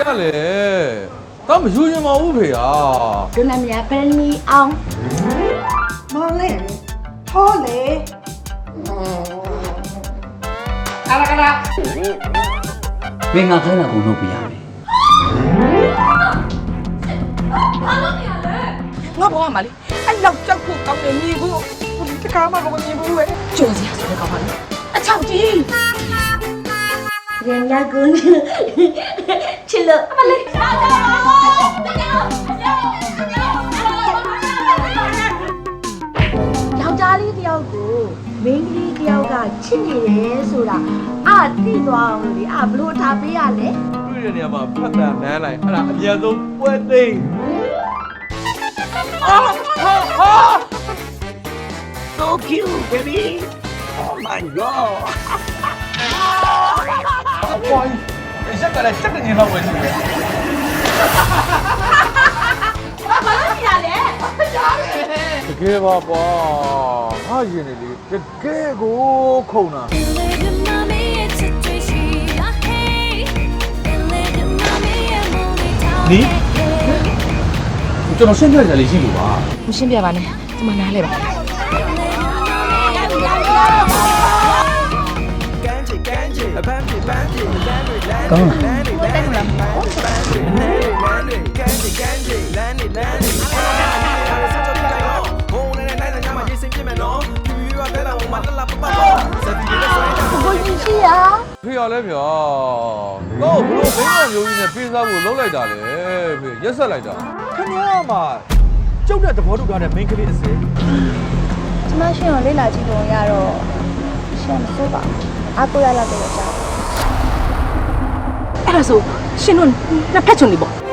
ရလဲတော့မယူရင်မဟုတ်ဖေဟာဒုနာမီယာဘယ်နီအောင်မောင်လေးထောလေမင်းငါခိုင်းတာကိုလုပ်ပြရမယ်ငါဘောကမလေးအဲ့လောက်ကြောက်ဖို့ကောင်းတယ်မြင်ဖို့တကားမှမမြင်ဘူးပဲကြော်စရာဆိုတဲ့ကောင်မလေးအချောက်ကြီး ရင်လာကွန်းချစ်လို့အမလေးယောက်ျားလေးတယောက်ကိုမိန်းကလေးတယောက်ကချစ်နေတယ်ဆိုတာအာသိသွားအောင်လို့လေအာဘလို့ထားပေးရလဲတွေ့တဲ့နေရာမှာဖတ်တာနန်းလိုက်အဲ့ဒါအမြန်ဆုံးပွဲသိမ်းအာဟာဟာ So cute baby Oh my god အပွားကြီးရက်ကလည်းစက်ကနေလောက်ပဲရှိတယ်တကယ်ပါကွာဟာရင်နေလေတကယ်ကိုခုံတာ နီးကျွန်တော်ရှင်းပြကြလေးရှိလို့ပါ မရှင်းပြပါနဲ့ဒီမှာနားလဲပါ ကောင်းလားကိုကြီးရှိရဖေရလဲဗျာတော့ဘလို့ဘင်းတော်မျိုးကြီးနဲ့ပေးစားဖို့လုံးလိုက်တာလေဖေရက်ဆက်လိုက်တာခင်ဗျားမှာကျုပ်တဲ့သဘောတူထားတဲ့ main ကလေးအစင်ကျမရှင်ကိုလေ့လာကြည့်ပုံရတော့ရှင်မစိုးပါဘူး အကူရလာတော့ကြာအဲ့ဒါဆိုရှင်တို့နှစ်ဖက်ချုံနေပေါ့